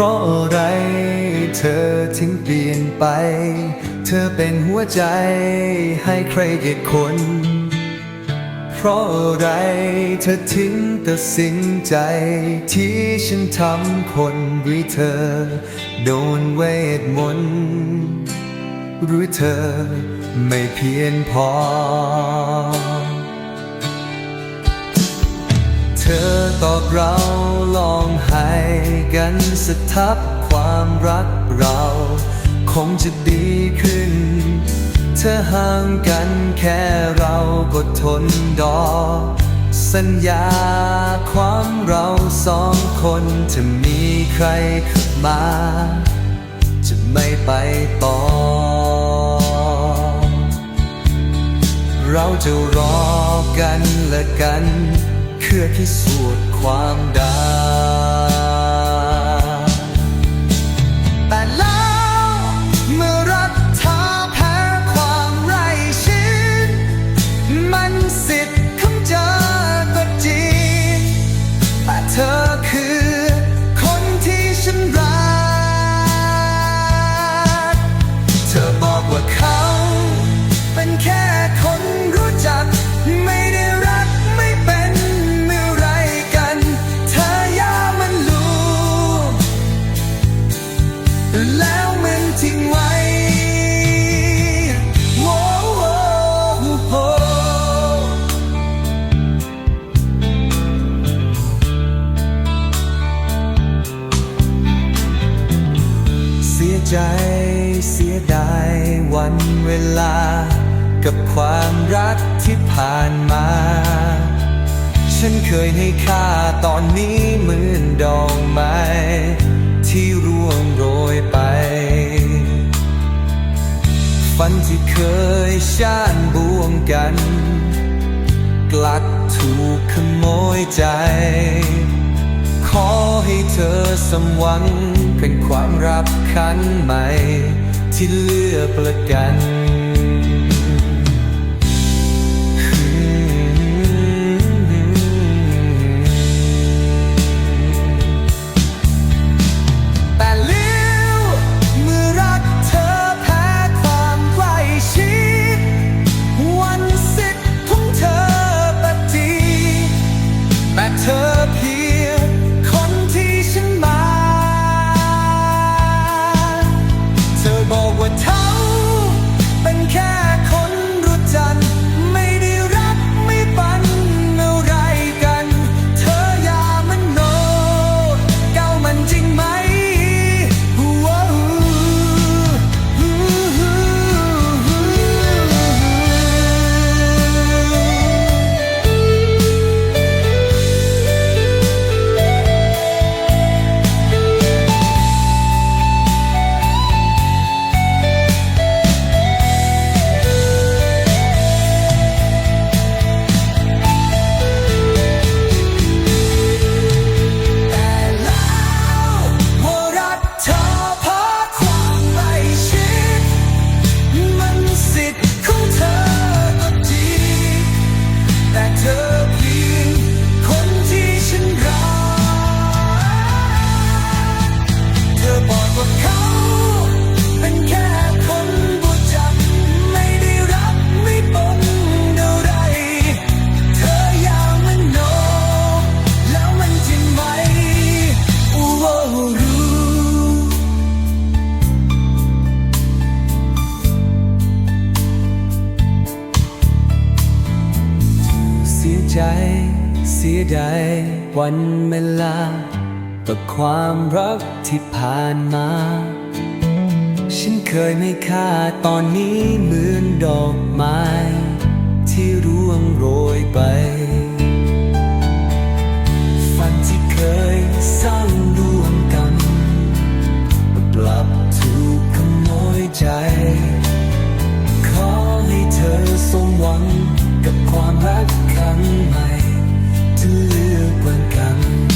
ราะอะไร เธอถึงเปลี่ยนไป เธอเป็นหัวใจให้ใครเกียดคน เพราะอะไรเธอถึงตัดสินใจ ที่ฉันทำคนหรือเธอ โดนเวทมนต์หรือเธอไม่เพียงพอ เธอตอบเรา กันสักทับความรักเรา คงจะดีขึ้น เธอห่างกันแค่เราก็ทนดอ สัญญาความเราสองคนจะมีใครเข้ามา จะไม่ไปต่อ เราจะรอกันและกันเพื่อพิสูจน์ความ ใจเสียดายวันเวลา กับความรักที่ผ่านมา ฉันเคยให้ค่าตอนนี้เหมือนดอกไม้ ที่ร่วงโรยไป ฝันที่เคยชานบวงกัน กลัดถูกขโมยใจ ขอให้เธอสมหวังเป็นความ รับคันใหม่ ที่เลือกประกัน ใจเสียดายวันเวลากับความรักที่ผ่านมา ฉันเคยไม่ค่าตอนนี้เหมือนดอกไม้ ที่ร่วงโรยไป ฝันที่เคยสร้างร่วมกัน กลับถูกขโมยใจ สมหวังกับความรักครั้งใหม่ที่เลือกวันกัน